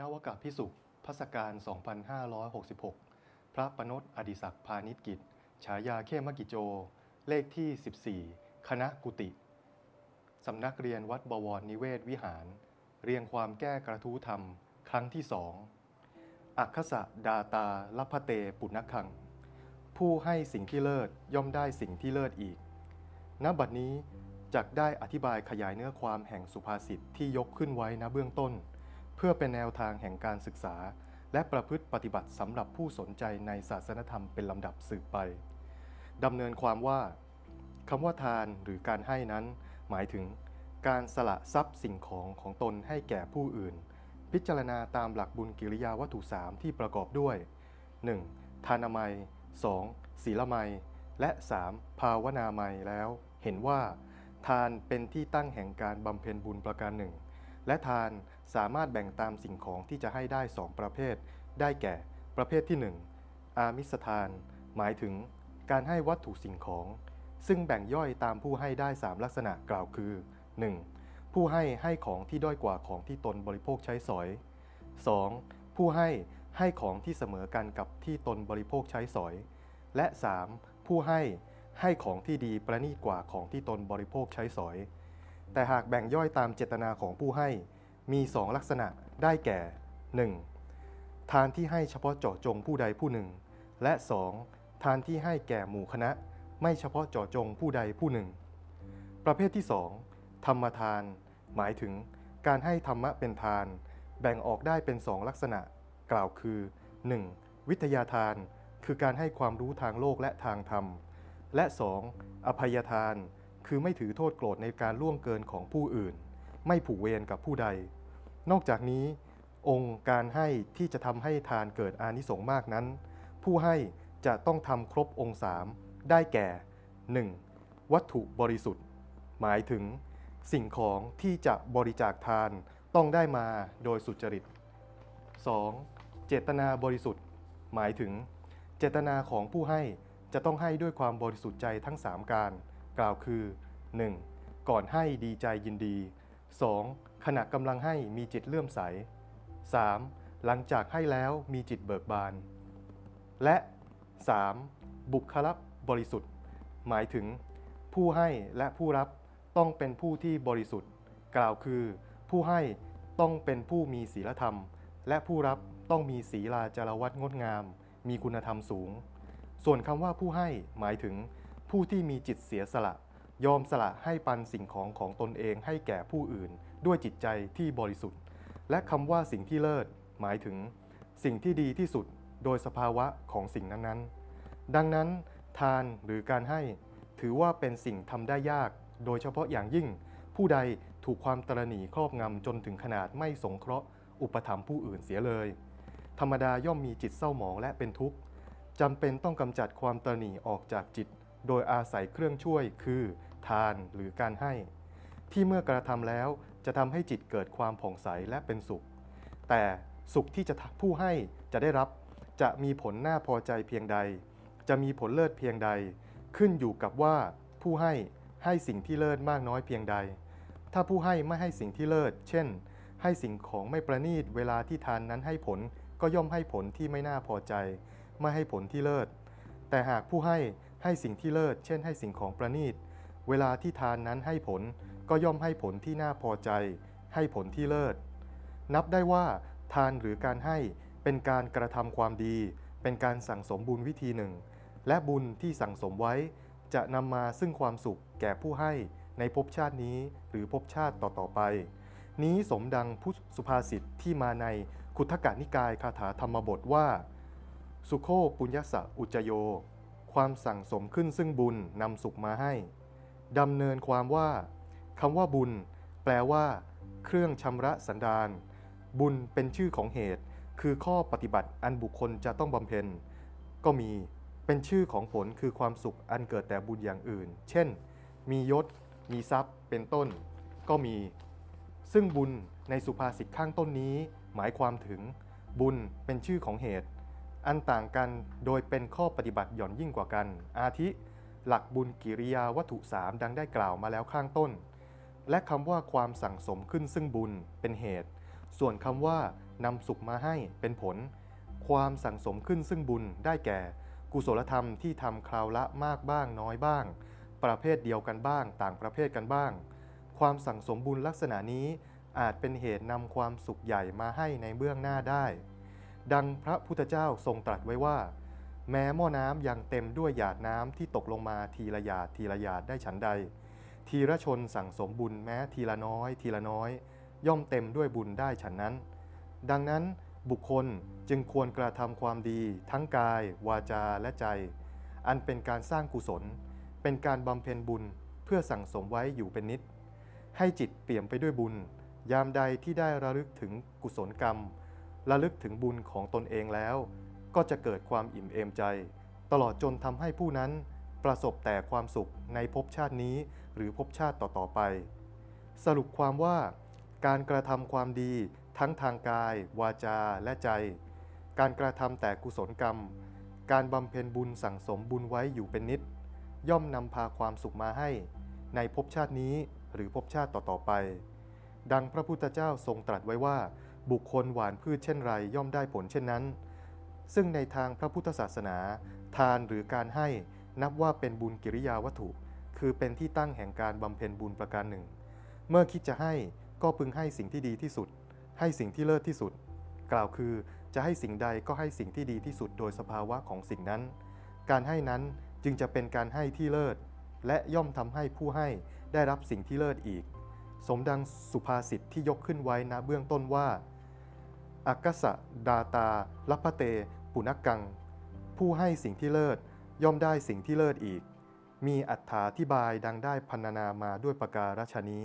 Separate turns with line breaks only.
นวกะพิสุพัสการ 2566 พระปนตอดิศักดิ์พาณิชกิจ ฉายาเข้มกิจโจ เลขที่ 14 คณะกุติ สำนักเรียนวัดบวรนิเวศวิหาร เรียงความแก้กระทู้ธรรม ครั้งที่สอง อักขสะดาตาลพพเตปุณคัง ผู้ให้สิ่งที่เลิศย่อมได้สิ่งที่เลิศอีก ณ บัดนี้จักได้อธิบายขยายเนื้อความแห่งสุภาษิตที่ยกขึ้นไว้ณเบื้องต้น เพื่อเป็นแนวทางแห่งการศึกษา และประพฤติปฏิบัติสำหรับผู้สนใจในศาสนธรรมเป็นลำดับสืบไปดำเนินความว่าคำว่าทานหรือการให้นั้น หมายถึง การสละทรัพย์สิ่งของของตนให้แก่ผู้อื่น พิจารณาตามหลักบุญกิริยาวัตถุสามที่ประกอบด้วย 1. ทานามัย 2. ศีลมัย และ 3. ภาวนาไมัยแล้ว เห็นว่า ทานเป็นที่ตั้งแห่งการบำเพ็ญบุญประการหนึ่ง และทานสามารถแบ่งตามสิ่งของที่จะให้ได้สองประเภท ได้แก่ ประเภทที่ 1 อามิสทาน หมายถึง การให้วัตถุสิ่งของ ซึ่งแบ่งย่อยตามผู้ให้ได้ 3 ลักษณะกล่าวคือ 1. ผู้ให้ให้ของที่ด้อยกว่าของที่ตนบริโภคใช้สอย 2. ผู้ให้ให้ของที่เสมอกันกับที่ตนบริโภคใช้สอย และ 3. ผู้ให้ให้ของที่ดีประณีตกว่าของที่ตนบริโภคใช้สอย แต่หากแบ่งย่อยตามเจตนาของผู้ให้ มีสองลักษณะได้แก่ 1. ทานที่ให้เฉพาะเจาะจงผู้ใดผู้หนึ่ง และ 2. ทานที่ให้แก่หมู่คณะ ไม่เฉพาะเจาะจงผู้ใดผู้หนึ่ง ประเภทที่ 2 ธรรมทาน หมายถึงการให้ธรรมะเป็นทาน แบ่งออกได้เป็นสองลักษณะ กล่าวคือ 1. วิทยาทาน คือการให้ความรู้ทางโลกและทางธรรม และ 2. อภัยทาน คือไม่ถือโทษโกรธในการล่วงเกินของผู้อื่น ไม่ผูกเวรกับผู้ใด นอกจากนี้ องค์การให้ที่จะทำให้ทานเกิดอานิสงส์มากนั้น ผู้ให้จะต้องทำครบองค์สามได้แก่ 1. วัตถุบริสุทธิ์ หมายถึง สิ่งของที่จะบริจาคทานต้องได้มาโดยสุจริต 2. เจตนาบริสุทธิ์ หมายถึง เจตนาของผู้ให้จะต้องให้ด้วยความบริสุทธิ์ใจทั้ง 3 การ กล่าวคือ 1. ก่อนให้ดีใจยินดี 2. ขณะกำลังให้มีจิตเลื่อมใส 3. หลังจากให้แล้วมีจิตเบิกบาน และ 3. บุคลับริสุทธิ์ หมายถึง ผู้ให้และผู้รับต้องเป็นผู้ที่บริสุทธิ์ กล่าวคือ ผู้ให้ต้องเป็นผู้มีศีลธรรม และผู้รับต้องมีศีลาจารวัตงดงาม มีคุณธรรมสูง ส่วนคำว่าผู้ให้หมายถึง ผู้ที่มีจิตเสียสละ ยอมสละให้ปันสิ่งของของตนเองให้แก่ผู้อื่น ด้วยจิตใจที่บริสุทธิ์ และคำว่าสิ่งที่เลิศ หมายถึง สิ่งที่ดีที่สุดโดยสภาวะของสิ่งนั้นๆ ดังนั้น ทานหรือการให้ ถือว่าเป็นสิ่งทำได้ยาก โดยเฉพาะอย่างยิ่ง ผู้ใดถูกความตระหนี่ครอบงำจนถึงขนาดไม่สงเคราะห์ อุปถัมภ์ผู้อื่นเสียเลย ธรรมดาย่อมมีจิตเศร้าหมองและเป็นทุกข์จำเป็นต้องกำจัดความตระหนี่ออกจากจิต โดยอาศัยเครื่องช่วยคือ ทานหรือการให้ ที่เมื่อกระทำแล้วจะทำให้จิตเกิดความผ่องใสและเป็นสุข แต่สุขที่จะผู้ให้จะได้รับจะมีผลน่าพอใจเพียงใด จะมีผลเลิศเพียงใด ขึ้นอยู่กับว่าผู้ให้ให้สิ่งที่เลิศมากน้อยเพียงใด ถ้าผู้ให้ไม่ให้สิ่งที่เลิศ เช่น ให้สิ่งของไม่ประณีตเวลาที่ทานนั้นให้ผลก็ย่อมให้ผลที่ไม่น่าพอใจ ไม่ให้ผลที่เลิศ แต่หากผู้ให้ให้สิ่งที่เลิศ เช่น ให้สิ่งของประณีต เวลาที่ทานนั้นให้ผลก็ย่อมให้ผลที่น่าพอใจ ให้ผลที่เลิศ นับได้ว่า ทานหรือการให้เป็นการกระทำความดี เป็นการสั่งสมบุญวิธีหนึ่ง และบุญที่สั่งสมไว้ จะนำมาซึ่งความสุขแก่ผู้ให้ในภพชาตินี้หรือภพชาติต่อๆไป นี้สมดังพุทธสุภาษิตที่มาในคุทกานิกายคาถาธรรมบทว่า สุโคปุญญสะอุจโย ความสั่งสมขึ้นซึ่งบุญนำสุขมาให้ ดำเนินความว่าคำว่าบุญ แปลว่า เครื่องชำระสันดาน บุญเป็นชื่อของเหตุ คือข้อปฏิบัติอันบุคคลจะต้องบำเพ็ญ ก็มี เป็นชื่อของผลคือความสุขอันเกิดแต่บุญอย่างอื่น เช่น มียศ มีทรัพย์ เป็นต้น ก็มี ซึ่งบุญในสุภาษิตข้างต้นนี้ หมายความถึง บุญเป็นชื่อของเหตุ อันต่างกันโดยเป็นข้อปฏิบัติหย่อนยิ่งกว่ากัน อาทิ หลักบุญกิริยาวัตถุสามดังได้กล่าวมาแล้วข้างต้น และคำว่าความสั่งสมขึ้นซึ่งบุญเป็นเหตุ ส่วนคำว่านำสุขมาให้เป็นผล ความสั่งสมขึ้นซึ่งบุญได้แก่ กุศลธรรมที่ทำคราวละมากบ้างน้อยบ้าง ประเภทเดียวกันบ้าง ต่างประเภทกันบ้าง ความสั่งสมบุญลักษณะนี้อาจเป็นเหตุนำความสุขใหญ่มาให้ในเบื้องหน้าได้ ดังพระพุทธเจ้าทรงตรัสไว้ว่า แม้หม้อน้ำยังเต็มด้วยหยาดน้ำที่ตกลงมาทีละหยาดทีละหยาดได้ฉันใด ทีละชนสั่งสมบุญแม้ทีละน้อย ทีละน้อย ย่อมเต็มด้วยบุญได้ฉันนั้น ดังนั้นบุคคลจึงควรกระทำความดีทั้งกาย วาจาและใจ อันเป็นการสร้างกุศล เป็นการบำเพ็ญบุญเพื่อสั่งสมไว้อยู่เป็นนิด ให้จิตเปี่ยมไปด้วยบุญ ยามใดที่ได้ระลึกถึงกุศลกรรม ระลึกถึงบุญของตนเองแล้ว ก็จะเกิดความอิ่มเอมใจ ตลอดจนทำให้ผู้นั้นประสบแต่ความสุขในภพชาตินี้หรือภพชาติต่อๆไป สรุปความว่า การกระทำความดีทั้งทางกาย วาจาและใจ การกระทำแต่กุศลกรรม การบำเพ็ญบุญสั่งสมบุญไว้อยู่เป็นนิด ย่อมนำพาความสุขมาให้ ในภพชาตินี้หรือภพชาติต่อๆไป ดังพระพุทธเจ้าทรงตรัสไว้ว่า บุคคลหวานพืชเช่นไรย่อมได้ผลเช่นนั้น ซึ่งในทางพระพุทธศาสนา ทานหรือการให้นับว่าเป็นบุญกิริยาวัตถุ คือเป็นที่ตั้งแห่งการบำเพ็ญบุญประการหนึ่ง เมื่อคิดจะให้ก็พึงให้สิ่งที่ดีที่สุด ให้สิ่งที่เลิศที่สุด กล่าวคือจะให้สิ่งใดก็ให้สิ่งที่ดีที่สุดโดยสภาวะของสิ่งนั้น การให้นั้นจึงจะเป็นการให้ที่เลิศ และย่อมทำให้ผู้ให้ได้รับสิ่งที่เลิศอีก สมดังสุภาษิตที่ยกขึ้นไว้ณเบื้องต้นว่าอักกสะดาตาลัพเต ปุณกัง ผู้ให้สิ่งที่เลิศย่อมได้สิ่งที่เลิศอีก มีอัฏฐาธิบายดังได้พรรณนามาด้วยประการฉนี้